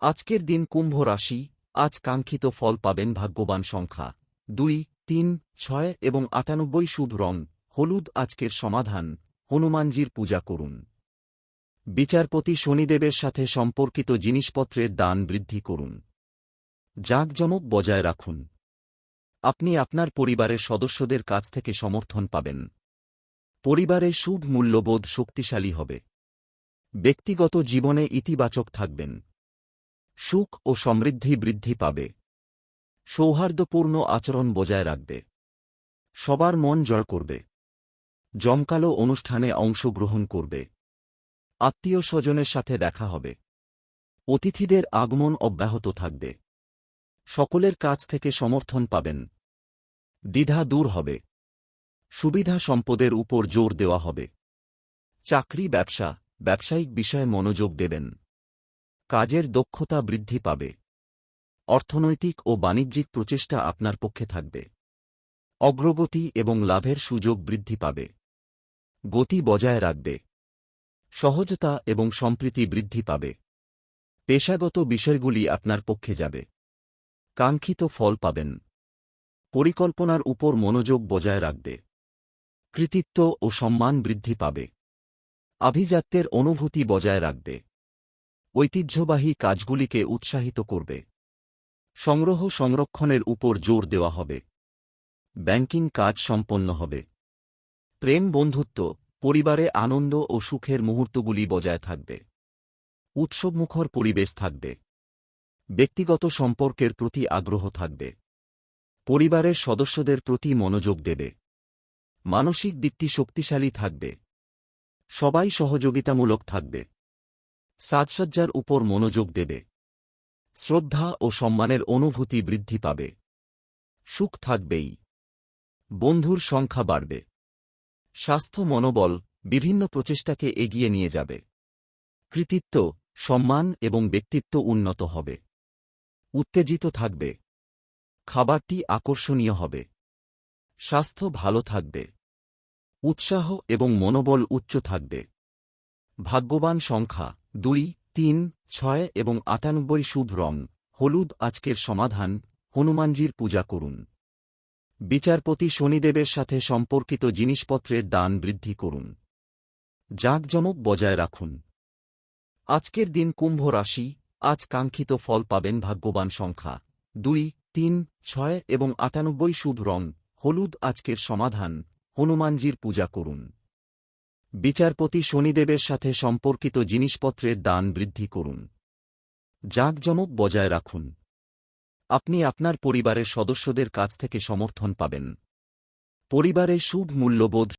আজকের দিন কুম্ভ রাশি, আজ কাঙ্ক্ষিত ফল পাবেন ভাগ্যবান সংখ্যা। দুই, তিন, ছয় এবং আটানব্বই শুভ রং, হলুদ আজকের সমাধান, হনুমানজির পূজা করুন। বিচারপতি শনিদেবের সাথে সম্পর্কিত জিনিসপত্রের দান বৃদ্ধি করুন। জাঁকজমক বজায় রাখুন। আপনি আপনার পরিবারের সদস্যদের কাছ থেকে সমর্থন পাবেন। পরিবারে শুভ মূল্যবোধ শক্তিশালী হবে। ব্যক্তিগত জীবনে ইতিবাচক থাকবেন। সুখ ও সমৃদ্ধি বৃদ্ধি পাবে। সৌহার্দ্যপূর্ণ আচরণ বজায় রাখবে। সবার মন জয় করবে। জমকালো অনুষ্ঠানে অংশগ্রহণ করবে। আত্মীয় স্বজনের সাথে দেখা হবে। অতিথিদের আগমন অব্যাহত থাকবে। সকলের কাছ থেকে সমর্থন পাবেন। দ্বিধা দূর হবে। সুবিধা সম্পদের উপর জোর দেওয়া হবে। চাকরি, ব্যবসা, ব্যবসায়িক বিষয়ে মনোযোগ দেবেন। কাজের দক্ষতা বৃদ্ধি পাবে। অর্থনৈতিক ও বাণিজ্যিক প্রচেষ্টা আপনার পক্ষে থাকবে। অগ্রগতি এবং লাভের সুযোগ বৃদ্ধি পাবে। গতি বজায় রাখবে। সহজতা এবং সম্প্রীতি বৃদ্ধি পাবে। পেশাগত বিষয়গুলি আপনার পক্ষে যাবে। কাঙ্ক্ষিত ফল পাবেন। পরিকল্পনার উপর মনোযোগ বজায় রাখবে। কৃতিত্ব ও সম্মান বৃদ্ধি পাবে। আভিজাত্যের অনুভূতি বজায় রাখবে। ঐতিহ্যবাহী কাজগুলিকে উৎসাহিত করবে। সংগ্রহ সংরক্ষণের উপর জোর দেওয়া হবে। ব্যাংকিং কাজ সম্পন্ন হবে। প্রেম বন্ধুত্ব, পরিবারে আনন্দ ও সুখের মুহূর্তগুলি বজায় থাকবে। উৎসবমুখর পরিবেশ থাকবে। ব্যক্তিগত সম্পর্কের প্রতি আগ্রহ থাকবে। পরিবারের সদস্যদের প্রতি মনোযোগ দেবে। মানসিক দিকটি শক্তিশালী থাকবে। সবাই সহযোগিতামূলক থাকবে। সাজসজ্জার উপর মনোযোগ দেবে। শ্রদ্ধা ও সম্মানের অনুভূতি বৃদ্ধি পাবে। সুখ থাকবেই। বন্ধুর সংখ্যা বাড়বে। স্বাস্থ্য মনোবল বিভিন্ন প্রচেষ্টাকে এগিয়ে নিয়ে যাবে। কৃতিত্ব, সম্মান এবং ব্যক্তিত্ব উন্নত হবে। উত্তেজিত থাকবে। খাবারটি আকর্ষণীয় হবে। স্বাস্থ্য ভালো থাকবে। উৎসাহ এবং মনোবল উচ্চ থাকবে। ভাগ্যবান সংখ্যা। দুই, তিন, ছয় এবং আটানব্বই শুভ রং। হলুদ আজকের সমাধান, হনুমানজির পূজা করুন। বিচারপতি শনিদেবের সাথে সম্পর্কিত জিনিসপত্রের দান বৃদ্ধি করুন। জাঁকজমক বজায় রাখুন। আজকের দিন কুম্ভ রাশি, আজ কাঙ্ক্ষিত ফল পাবেন ভাগ্যবান সংখ্যা। দুই, তিন, ছয় এবং আটানব্বই শুভ রং। হলুদ আজকের সমাধান, হনুমানজির পূজা করুন। বিচারপতি শনিদেবের সাথে সম্পর্কিত জিনিসপত্রের দান বৃদ্ধি করুন। জাঁকজমক বজায় রাখুন। আপনি আপনার পরিবারের সদস্যদের কাছ থেকে সমর্থন পাবেন। পরিবারে শুভ মূল্যবোধ